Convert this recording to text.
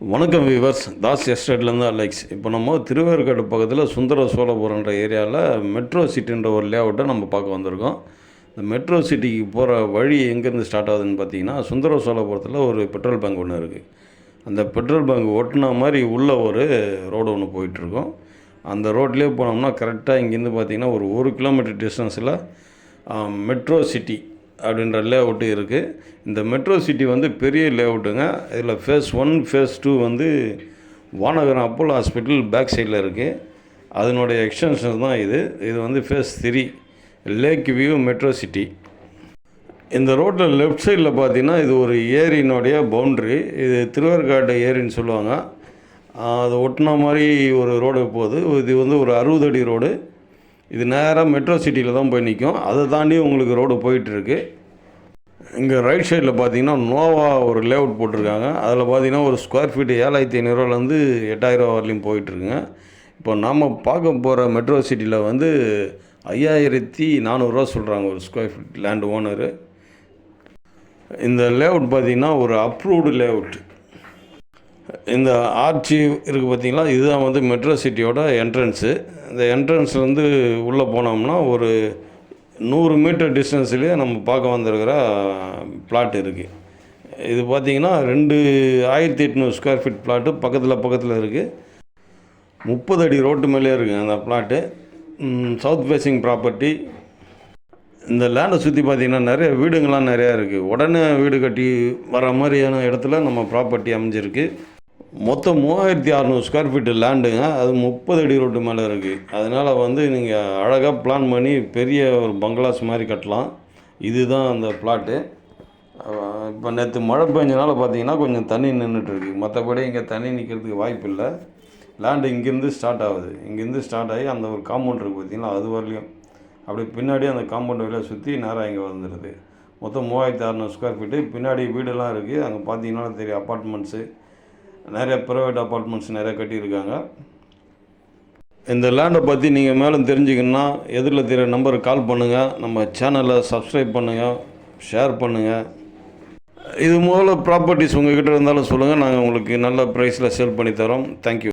வணக்கம் viewers Das எஸ்டேட்லேருந்து Alex. இப்போ நம்ம திருவேற்காடு பக்கத்தில் சுந்தர சோழபுரன்ற ஏரியாவில் மெட்ரோ சிட்டின்ற ஒரு லேஅவுட்டை நம்ம பார்க்க வந்திருக்கோம். இந்த மெட்ரோ சிட்டிக்கு போகிற வழி எங்கேருந்து ஸ்டார்ட் ஆகுதுன்னு பார்த்தீங்கன்னா சுந்தர சோழபுரத்தில் ஒரு பெட்ரோல் பங்க் ஒன்று இருக்குது அந்த பெட்ரோல் பங்க் ஒட்டின மாதிரி உள்ள ஒரு ரோடு ஒன்று போயிட்டுருக்கோம். அந்த ரோட்லேயே போனோம்னா கரெக்டாக இங்கேருந்து பார்த்தீங்கன்னா ஒரு ஒரு கிலோமீட்டர் டிஸ்டன்ஸில் மெட்ரோ சிட்டி அப்படின்ற லேஅவுட்டு இருக்குது இந்த மெட்ரோ சிட்டி வந்து பெரிய லேஅவுட்டுங்க இதில் ஃபேஸ் ஒன் ஃபேஸ் டூ வந்து வானகரம் அப்போலோ ஹாஸ்பிட்டல் பேக் சைடில் இருக்குது அதனுடைய எக்ஸ்டென்ஷன் தான் இது. இது வந்து phase three lake view metro city இந்த ரோட்டில் லெஃப்ட் சைடில் பார்த்தீங்கன்னா இது ஒரு ஏரியினுடைய பவுண்ட்ரி இது திருவேற்காடு ஏரின்னு சொல்லுவாங்க. அது ஒட்டின மாதிரி ஒரு ரோடு போகுது. இது வந்து ஒரு அறுபது அடி ரோடு இது நேராக மெட்ரோ சிட்டியில் தான் போய் நிற்கும் அதை தாண்டி உங்களுக்கு ரோடு போயிட்டுருக்கு. இங்கே ரைட் சைடில் பார்த்தீங்கன்னா நோவா ஒரு லேஅவுட் போட்டிருக்காங்க. அதில் பார்த்தீங்கன்னா ஒரு ஸ்கொயர் ஃபீட் ஏழாயிரத்தி ஐநூறுவாலேருந்து எட்டாயிரம் வரலையும் போயிட்டுருக்குங்க. இப்போ நாம் பார்க்க போகிற மெட்ரோ சிட்டியில் வந்து ஐயாயிரத்தி நானூறுரூவா சொல்கிறாங்க ஒரு ஸ்கொயர் ஃபீட் லேண்ட் ஓனரு இந்த லேஅவுட் பார்த்தீங்கன்னா ஒரு அப்ரூவ்டு லேஅவுட் இந்த ஆர்ச்சி இருக்குது பார்த்தீங்களா இதுதான் வந்து மெட்ரோ சிட்டியோட என்ட்ரன்ஸு இந்த என்ட்ரன்ஸ்லேருந்து உள்ளே போனோம்னா ஒரு நூறு மீட்டர் டிஸ்டன்ஸ்லேயே நம்ம பார்க்க வந்திருக்கிற பிளாட் இருக்குது இது பார்த்திங்கன்னா ரெண்டு ஆயிரத்தி எட்நூறு ஸ்கொயர் ஃபீட் பிளாட்டு பக்கத்தில் பக்கத்தில் இருக்குது முப்பது அடி ரோட்டு மேலே இருக்குது அந்த பிளாட்டு சவுத் ஃபேஸிங் ப்ராப்பர்ட்டி இந்த லேண்டை சுற்றி பார்த்திங்கன்னா நிறைய வீடுங்கள்லாம் நிறையா இருக்குது உடனே வீடு கட்டி வர மாதிரியான இடத்துல நம்ம ப்ராப்பர்ட்டி அமைஞ்சிருக்கு. மொத்தம் மூவாயிரத்தி அறநூறு ஸ்கொயர் ஃபீட்டு லேண்டுங்க அது முப்பது அடி ரோட்டு மேலே இருக்குது அதனால் வந்து நீங்கள் அழகாக பிளான் பண்ணி பெரிய ஒரு பங்களாஸ் மாதிரி கட்டலாம். இதுதான் அந்த பிளாட்டு இப்போ நேற்று மழை பெஞ்சனால பார்த்தீங்கன்னா கொஞ்சம் தண்ணி நின்றுட்டுருக்கு மற்றபடி இங்கே தண்ணி நிற்கிறதுக்கு வாய்ப்பு இல்லை. லேண்டு இங்கேருந்து ஸ்டார்ட் ஆகுது. இங்கேருந்து ஸ்டார்ட் ஆகி அந்த ஒரு காம்பவுண்ட் இருக்குது பார்த்தீங்களா அது வரலையும் அப்படி பின்னாடி அந்த காம்பவுண்ட் வெளியே சுற்றி நேராக இங்கே வந்துடுது மொத்தம் மூவாயிரத்தி அறநூறு ஸ்கொயர் ஃபீட்டு பின்னாடி வீடெல்லாம் இருக்குது அங்கே பார்த்தீங்கன்னா தெரியும் அப்பார்ட்மெண்ட்ஸு நிறைய ப்ரைவேட் அப்பார்ட்மெண்ட்ஸ் நிறைய கட்டியிருக்காங்க. இந்த லேண்டை பற்றி நீங்கள் மேலும் தெரிஞ்சுக்கணுன்னா எதிரில் தெரிய நம்பருக்கு கால் பண்ணுங்கள் நம்ம சேனலை சப்ஸ்கிரைப் பண்ணுங்கள் ஷேர் பண்ணுங்கள் இது முதல்ல ப்ராப்பர்ட்டிஸ் உங்கள் கிட்டே இருந்தாலும் சொல்லுங்கள் நாங்கள் உங்களுக்கு நல்ல ப்ரைஸில் சேல் பண்ணி தரோம். தேங்க்யூ